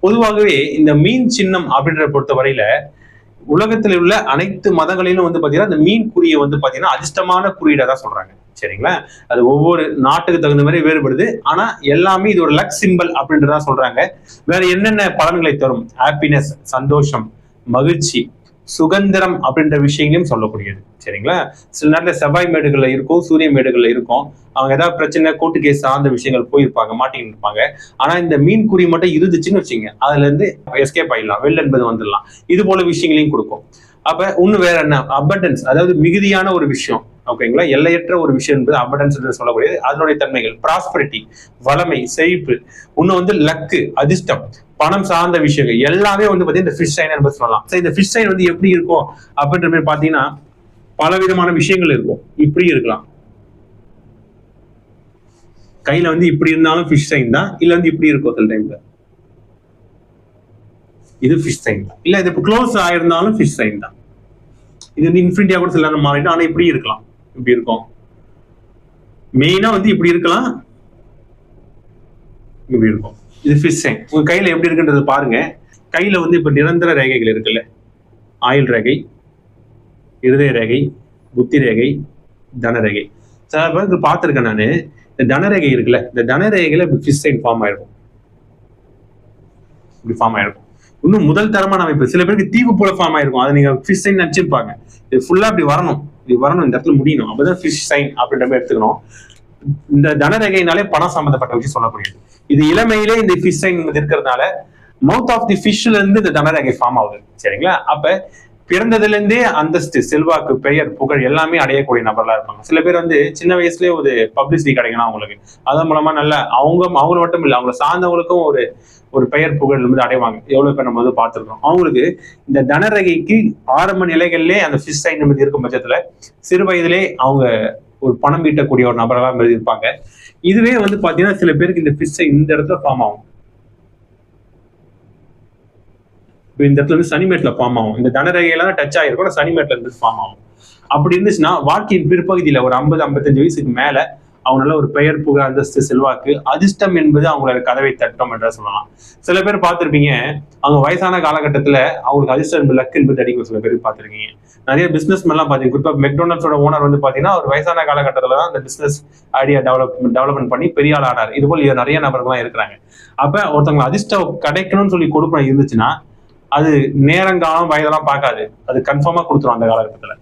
பொதுவாகவே இந்த மீன் சின்னம் அப்படின்றத பொறுத்த வரையில உலகத்தில் உள்ள அனைத்து மதங்களிலும் வந்து பாத்தீங்கன்னா இந்த மீன் குறியை வந்து பாத்தீங்கன்னா அதிர்ஷ்டமான குறியீடா தான் சொல்றாங்க. சரிங்களா? அது ஒவ்வொரு நாட்டுக்கு தகுந்த மாதிரி வேறுபடுது. ஆனா எல்லாமே இது ஒரு லக் சிம்பல் அப்படின்றதா சொல்றாங்க. வேற என்னென்ன பலன்களை தரும்? ஹாப்பினஸ் சந்தோஷம் மகிழ்ச்சி. சுதந்திரம் அப்படின்ற விஷயங்களையும் சொல்லக்கூடியது. சரிங்களா? சில நேரத்தில் செவ்வாய் மேடுகள்ல இருக்கும் சூரிய மேடுகள்ல இருக்கும். அவங்க ஏதாவது பிரச்சனை கோர்ட்டு கேஸ் சார்ந்த விஷயங்கள் போயிருப்பாங்க மாட்டிக்கிட்டு இருப்பாங்க. ஆனா இந்த மீன் குறி மட்டும் இருந்துச்சுன்னு வச்சுங்க அதுல இருந்து எஸ்கேப் ஆயிடலாம் வெள்ள என்பது வந்துடலாம். இது போல விஷயங்களையும் கொடுக்கும். அப்ப இன்னும் வேற என்ன? அபண்டன்ஸ் அதாவது மிகுதியான ஒரு விஷயம். ஓகேங்களா எல்லையற்ற ஒரு விஷயம் என்பது அபடன்ஸ் என்று சொல்லக்கூடியது. அதனுடைய தன்மைகள் ப்ராஸ்பரிட்டி வளமை செழிப்பு இன்னும் வந்து லக்கு அதிர்ஷ்டம் பணம் சார்ந்த விஷயங்கள் எல்லாமே வந்து பார்த்தீங்கன்னா இந்த ஃபிஷ் சைன் என்பது சொல்லலாம். இந்த ஃபிஷ் சைன் வந்து எப்படி இருக்கும்? அப்படின்ற மாதிரி பாத்தீங்கன்னா பல விதமான விஷயங்கள் இருக்கும். இப்படி இருக்கலாம். கையில வந்து இப்படி இருந்தாலும் ஃபிஷ் சைன் தான். இல்ல வந்து இப்படி இருக்கும் சில டைம்ல இது ஃபிஷ் சைன் தான். இல்ல இது இப்போ க்ளோஸ் ஆயிருந்தாலும் ஃபிஷ் சைன் தான். இது வந்து இன்ஃபினிட்டியா கூட சில நேரம் மாறிடும். ஆனா இப்படி இருக்கலாம். இப்படி இருக்கும். மெயினா வந்து இப்படி இருக்கலாம். இப்படி இருக்கும். இது ஃபிஷ் சைன் உங்க கையில எப்படி இருக்குன்றத பாருங்க. கையில வந்து இப்ப நிரந்தர ரேகைகள் இருக்குல்ல. ஆயுள் ரேகை இருதய ரேகை புத்தி ரேகை தனரேகை சில பேருக்கு பார்த்துருக்கேன் நான். இந்த தனரேகை இருக்குல்ல இந்த தனரேகையில இப்படி ஃபிஷ் சைன் ஃபார்ம் ஆயிருக்கும் இப்படி ஃபார்ம் ஆயிருக்கும் இன்னும் முதல் தரமாக நம்ம இப்போ சில பேருக்கு தீவு போல ஃபார்ம் ஆயிருக்கும். அதை நீங்க ஃபிஷ் சைன் நினைச்சிருப்பாங்க. இது ஃபுல்லா இப்படி வரணும். இது வரணும் இந்த இடத்துல முடியணும். அப்பதான் ஃபிஷ் சைன் அப்படின்ற மாதிரி எடுத்துக்கணும். இந்த தனரகைனாலே பணம் சம்பந்தப்பட்ட விஷயம் சொல்லக்கூடியது. இது இளமையிலே இந்த ஃபிஷ் சைன் இருக்கிறதுனால மவுத் ஆஃப் தி ஃபிஷ்ல இருந்து இந்த தனரகை ஃபார்ம் ஆகுது. சரிங்களா? அப்ப பிறந்ததுலேருந்தே அந்தஸ்து செல்வாக்கு பெயர் புகழ் எல்லாமே அடையக்கூடிய நபர்களாக இருப்பாங்க. சில பேர் வந்து சின்ன வயசுலேயே ஒரு பப்ளிசிட்டி கிடைக்கணும் அவங்களுக்கு. அதன் மூலமாக நல்ல அவங்க அவங்க மட்டும் இல்லை அவங்கள சார்ந்தவங்களுக்கும் ஒரு ஒரு பெயர் புகழ் வந்து அடைவாங்க. எவ்வளோ பேர் நம்ம வந்து பார்த்துருக்கோம். அவங்களுக்கு இந்த தனரகைக்கு ஆரம்ப நிலைகள்லேயே அந்த ஃபிஷ் சைன் என்பது இருக்கும் பட்சத்தில் சிறு வயதிலே அவங்க ஒரு பணம் ஈட்டக்கூடிய ஒரு நபர்களாக இருப்பாங்க. இதுவே வந்து பார்த்தீங்கன்னா சில பேருக்கு இந்த ஃபிஷ் இந்த இடத்துல ஃபார்ம் ஆகும் இப்ப இந்த இடத்துல வந்து சனிமேட்ல ஃபார்ம் ஆகும். இந்த தனரகையில தான் டச் ஆகிருக்கும். ஆனா சனிமேட்ல இருந்து ஃபார்ம் ஆகும். அப்படி இருந்துச்சுன்னா வாழ்க்கையின் பிற்பகுதியில ஒரு ஐம்பது ஐம்பத்தஞ்சு வயசுக்கு மேல அவங்களால ஒரு பெயர் புகழ் அந்தஸ்து செல்வாக்கு அதிர்ஷ்டம் என்பது அவங்களோட கதவை தட்டம் என்ற சொல்லலாம். சில பேர் பார்த்துருப்பீங்க அவங்க வயசான காலகட்டத்துல அவங்களுக்கு அதிர்ஷ்டம் என்பது லக் என்பது அடிக்கும். சில பேர் பார்த்துருக்கீங்க. நிறைய பிசினஸ் எல்லாம் பாத்தீங்க குறிப்பா மெக்டோனல்ஸோட ஓனர் வந்து பாத்தீங்கன்னா ஒரு வயசான காலகட்டத்தில் தான் அந்த பிசினஸ் ஐடியா டெவலப் டெவலப்மெண்ட் பண்ணி பெரிய ஆள் ஆனார் இது போல் நிறைய நபர்கள்லாம் இருக்கிறாங்க. அப்ப ஒருத்தவங்க அதிர்ஷ்டம் கிடைக்கணும்னு சொல்லி கொடுப்பன இருந்துச்சுன்னா அது நேரங்காலம் வயதெல்லாம் பார்க்காது. அது கன்ஃபார்மா கொடுத்துரும் அந்த காலகட்டத்துல.